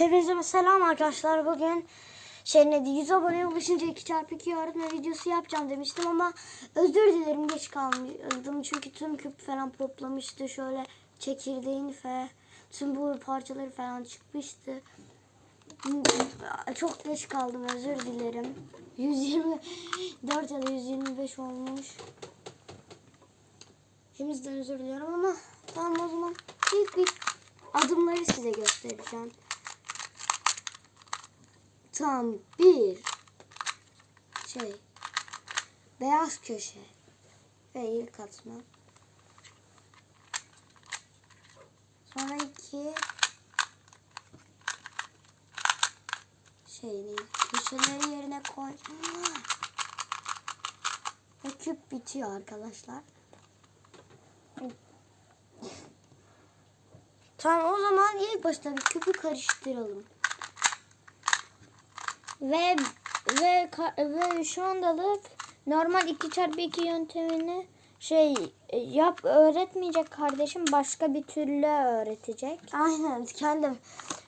Hepinize selam arkadaşlar. Bugün şey neydi 100 abone ulaşınca 2x2 öğretme videosu yapacağım demiştim ama özür dilerim geç kalmıştım. Çünkü tüm küp falan toplamıştı. Şöyle çekirdeğini ve tüm bu parçaları falan çıkmıştı. Çok geç kaldım özür dilerim. 124 ya da 125 olmuş. Hepinizden özür diliyorum ama tamam o zaman ilk bir adımları size göstereceğim. Tam bir şey beyaz köşe ve ilk katma. Sonra iki şeyini köşeleri yerine koy. Ve küp bitiyor arkadaşlar. Tamam o zaman ilk başta bir küpü karıştıralım. Ve ve ve şu andalık normal 2x2 yöntemini şey e, yap öğretmeyecek kardeşim başka bir türlü öğretecek. Aynen kendim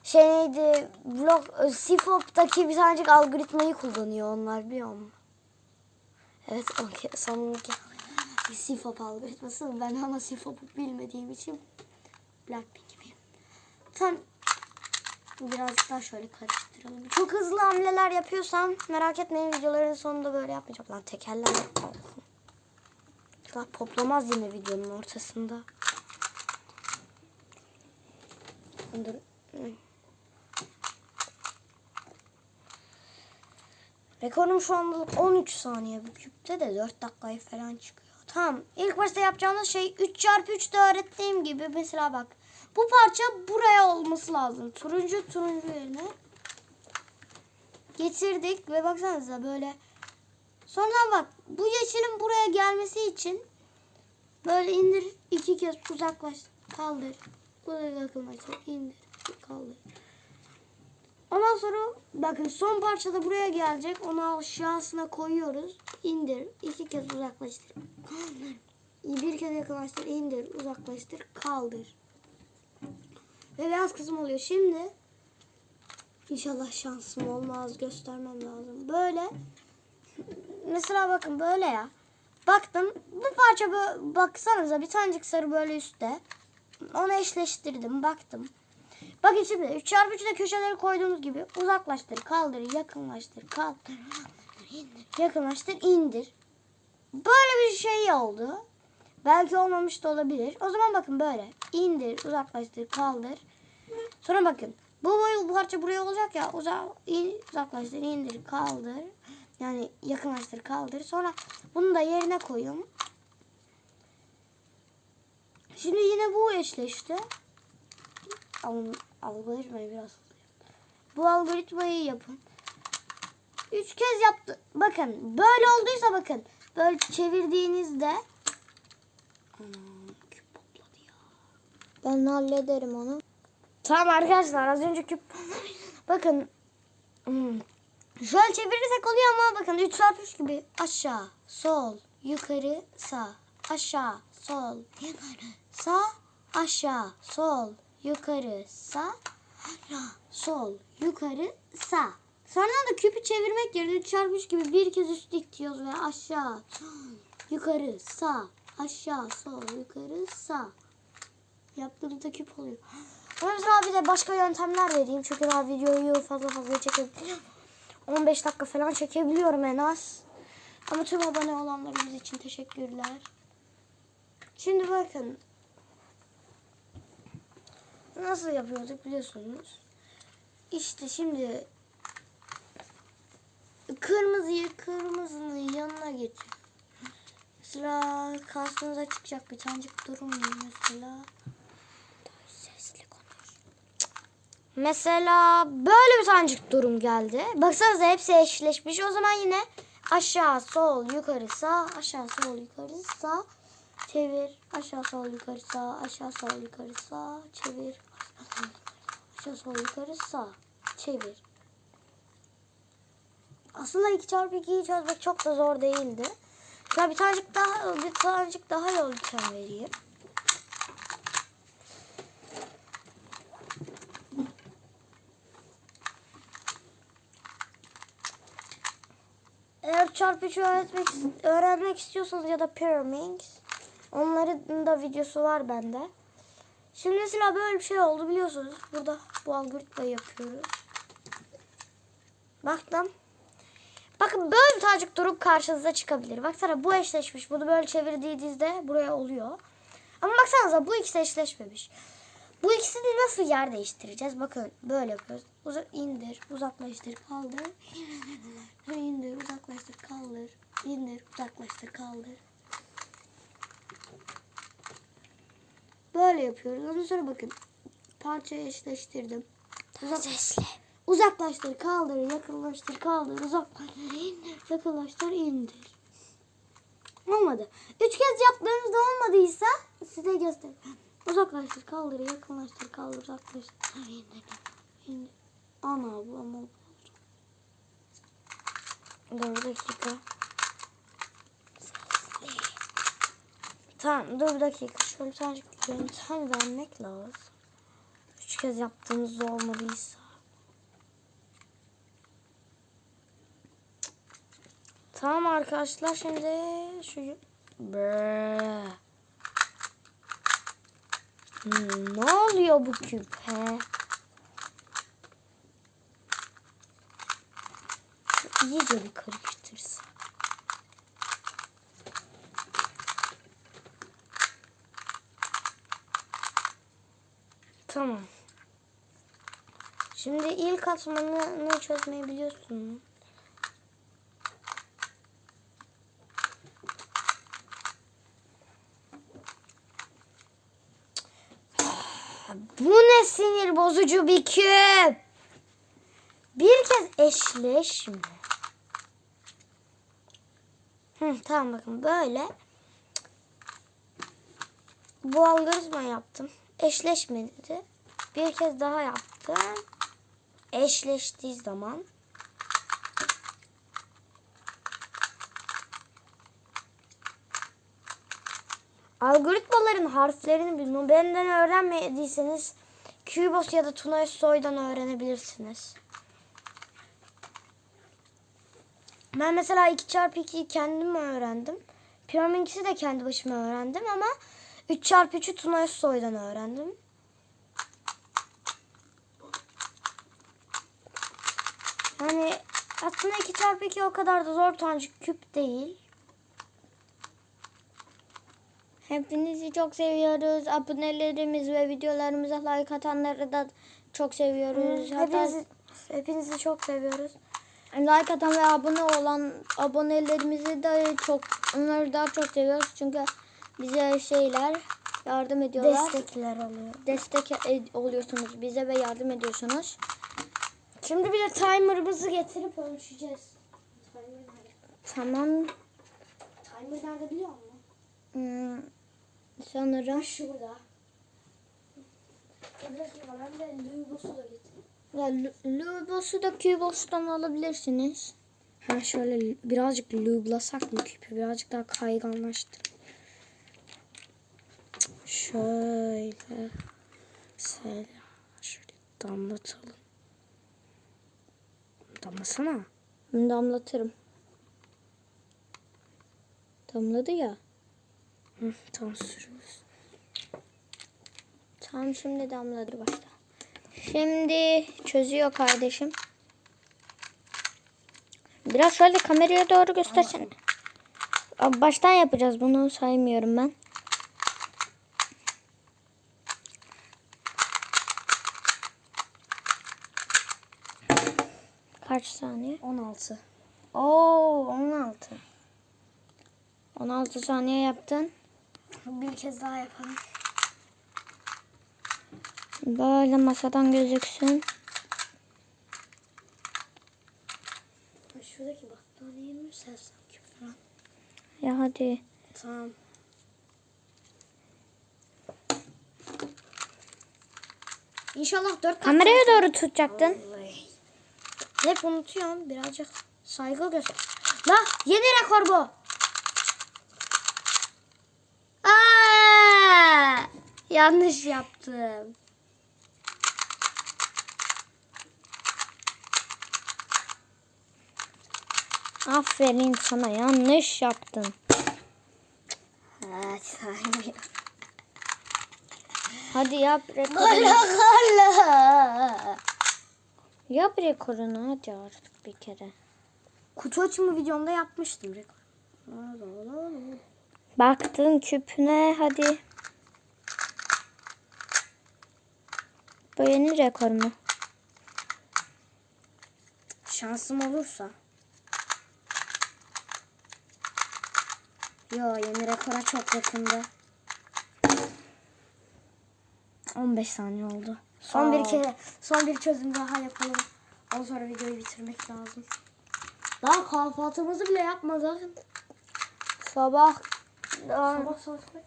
şey neydi blog Sifop'taki bir tanecik algoritmayı kullanıyor onlar biliyor musun? Evet o ke- sonunki Sifop algoritması ben ama Sifop'u bilmediğim için Blackpink gibi. Tam birazcık daha şöyle karıştıralım. Çok hızlı hamleler yapıyorsam merak etmeyin videoların sonunda böyle yapmayacağım. Lan olsun. Lan poplamaz yine videonun ortasında. Dur. Rekorum şu anda 13 saniye bu küpte de 4 dakikayı falan çıkıyor. Tamam. İlk başta yapacağımız şey 3 çarpı 3'te öğrettiğim gibi mesela bak. Bu parça buraya olması lazım. Turuncu turuncu yerine getirdik ve baksanıza böyle. Sonra bak bu yeşilin buraya gelmesi için böyle indir iki kez uzaklaş kaldır. Buraya yakınlaştır indir kaldır. Ondan sonra bakın son parça da buraya gelecek. Onu aşağısına koyuyoruz. İndir. iki kez uzaklaştır. Kaldır. Bir kez yakınlaştır. indir. Uzaklaştır. Kaldır. Ve beyaz kısım oluyor. Şimdi inşallah şansım olmaz. Göstermem lazım. Böyle mesela bakın böyle ya. Baktım bu parça böyle baksanıza bir tanecik sarı böyle üstte. Onu eşleştirdim. Baktım. Bakın şimdi 3 çarpı 3'de köşeleri koyduğumuz gibi uzaklaştır, kaldır, yakınlaştır, kaldır, yakınlaştır, indir. Böyle bir şey oldu. Belki olmamış da olabilir. O zaman bakın böyle. indir, uzaklaştır, kaldır. Sonra bakın. Bu boyu bu parça buraya olacak ya. Uza, in, uzaklaştır, indir, kaldır. Yani yakınlaştır, kaldır. Sonra bunu da yerine koyun. Şimdi yine bu eşleşti. Al- algoritmayı biraz bu algoritmayı yapın. Üç kez yaptı. Bakın böyle olduysa bakın. Böyle çevirdiğinizde Anam küp patladı ya. Ben hallederim onu. Tamam arkadaşlar az önce küp Bakın hmm, şöyle çevirirsek oluyor ama bakın 3 çarpı 3 gibi aşağı, sol, yukarı, sağ, aşağı, sol, yukarı, sağ, aşağı, sol, yukarı, sağ, aşağı, sol, yukarı, sağ. Sonra da küpü çevirmek yerine 3 çarpı 3 gibi bir kez üst dikiyoruz ve aşağı, sol, yukarı, sağ, aşağı, sol, yukarı, sağ. Yaptığımızda küp oluyor. Ama mesela bir de başka yöntemler vereyim. Çünkü daha videoyu fazla fazla çekebiliyorum. 15 dakika falan çekebiliyorum en az. Ama tüm abone olanlarımız için teşekkürler. Şimdi bakın. Nasıl yapıyorduk biliyorsunuz. İşte şimdi kırmızıyı kırmızının yanına getir. Mesela karşınıza çıkacak bir tanecik durum mesela. Mesela böyle bir tanecik durum geldi. Baksanıza hepsi eşleşmiş. O zaman yine aşağı, sol, yukarı, sağ, aşağı, sol, yukarı, sağ, çevir, aşağı, sol, yukarı, sağ, aşağı, sol, yukarı, sağ, çevir, aşağı, sol, yukarı, sağ, çevir. Aslında 2 çarpı 2'yi çözmek çok da zor değildi. Ya bir tanecik daha bir tanecik daha yol lütfen vereyim. Eğer çarpıcı öğretmek, öğrenmek istiyorsanız ya da pyramings onların da videosu var bende. Şimdi mesela böyle bir şey oldu biliyorsunuz. Burada bu algoritmayı yapıyoruz. Baktım. Bakın böyle bir tanecik durup karşınıza çıkabilir. Baksana bu eşleşmiş. Bunu böyle çevirdiğinizde buraya oluyor. Ama baksanıza bu ikisi eşleşmemiş. Bu ikisini nasıl yer değiştireceğiz? Bakın böyle yapıyoruz. Uzak indir, uzaklaştır, kaldır. İndir, uzaklaştır, kaldır. İndir, uzaklaştır, kaldır. Böyle yapıyoruz. Ondan sonra bakın. Parçayı eşleştirdim. Uzak, uzaklaştır, kaldır, yakınlaştır, kaldır, uzaklaştır, indir, yakınlaştır, indir. Olmadı. Üç kez yaptığınızda olmadıysa size göstereyim. Uzaklaştır, kaldır, yakınlaştır, kaldır, uzaklaştır, indir, indir. Ana ama bu. Dur dakika. Tamam dur bir dakika. Şöyle bir tane vermek lazım. Üç kez yaptığımızda olmadıysa. Tamam arkadaşlar şimdi şu Bre. Hmm, ne oluyor bu küpe? Şu iyice bir karıştırsın. Tamam. Şimdi ilk atmanı çözmeyi biliyorsun. Bu ne sinir bozucu bir küp. Bir kez eşleşme. Hı, tamam bakın böyle. Bu algoritma yaptım. Eşleşmedi. Bir kez daha yaptım. Eşleştiği zaman. Algoritmaların harflerini bilmiyorum. Benden öğrenmediyseniz Cubos ya da Tunay Soy'dan öğrenebilirsiniz. Ben mesela 2x2'yi kendim öğrendim. Pyramid'i de kendi başıma öğrendim ama 3x3'ü Tunay Soy'dan öğrendim. Yani aslında 2x2 o kadar da zor tanecik küp değil. Hepinizi çok seviyoruz. Abonelerimiz ve videolarımıza like atanları da çok seviyoruz. Hatta Hepinizi, hepinizi çok seviyoruz. like atan ve abone olan abonelerimizi de çok onları daha çok seviyoruz. Çünkü bize şeyler yardım ediyorlar. Destekler oluyor. Destek ed- oluyorsunuz bize ve yardım ediyorsunuz. Şimdi bir de timer'ımızı getirip ölçeceğiz. Timer nerede? Tamam. Timer nerede biliyor musun? Hmm, sanırım. Şurada. Ya Lu- Lubos'u da Cubos'tan alabilirsiniz. Ha şöyle birazcık lublasak mı küpü? Birazcık daha kayganlaştır. Şöyle. Şöyle. Şöyle damlatalım. Damlasana. Damlatırım. Damladı ya. Tam. Tamam şimdi damladı başta. Şimdi çözüyor kardeşim. Biraz şöyle kameraya doğru göstersene. Baştan yapacağız bunu saymıyorum ben. Kaç saniye? 16. Oo 16. 16 saniye yaptın. Bir kez daha yapalım. Böyle masadan gözüksün. Şuradaki battaniyeyi mi sersem küp falan? Ya hadi. Tamam. İnşallah dört kat Kameraya doğru tutacaktın. Vallahi. Hep unutuyorum. Birazcık saygı göster. La yeni rekor bu. Aa, yanlış yaptım. Aferin sana yanlış yaptın. Evet. Hadi yap rekorunu. Yap rekorunu hadi artık bir kere. Kutu açımı videomda yapmıştım rekor. Baktın küpüne hadi. Bu yeni rekor mu? Şansım olursa. Yo yeni rekora çok yakında. 15 saniye oldu. Son Aa. bir kere, son bir çözüm daha yapalım. Ondan sonra videoyu bitirmek lazım. Daha kahvaltımızı bile yapmadık. Sabah Sabah saat kaç?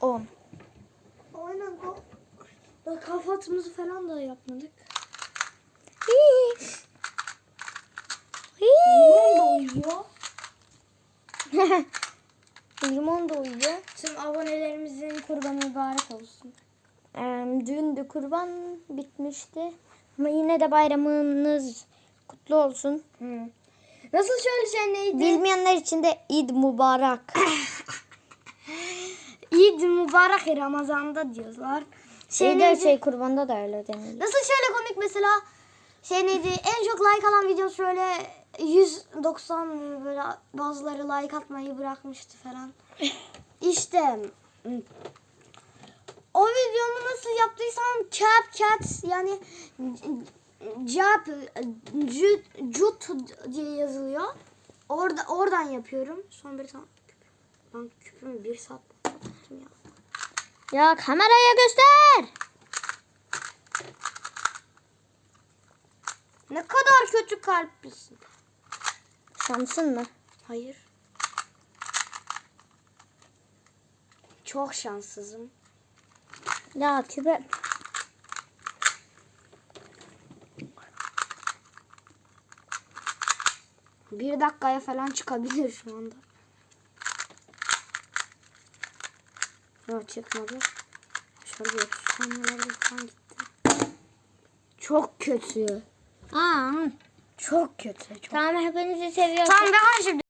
10. Aynen Daha kahvaltımızı falan da yapmadık. Limon da uyuyor. Limon da uyuyor. Tüm abonelerimizin kurbanı mübarek olsun. Ee, dün de kurban bitmişti. Ama yine de bayramınız kutlu olsun. Nasıl söyleyeceksin neydi? Bilmeyenler için de İd Mübarek. Mübarek Ramazan'da diyorlar. Şey Şey, neydi? şey kurbanda da öyle deniyor. Nasıl şöyle komik mesela şey neydi? En çok like alan video şöyle 190 böyle bazıları like atmayı bırakmıştı falan. İşte o videomu nasıl yaptıysam cap cat yani cap cut, cut diye yazılıyor. Orada oradan yapıyorum. Son bir tane ben küpümü bir saat ya. Ya kameraya göster. Ne kadar kötü kalplisin. Şansın mı? Hayır. Çok şanssızım. Ya küpe. Bir dakikaya falan çıkabilir şu anda. Yok çıkmadı. Şöyle saniyeler falan gitti. Çok kötü. Aa, Çok kötü. Çok. tamam hepinizi seviyorum. Tamam ben şimdi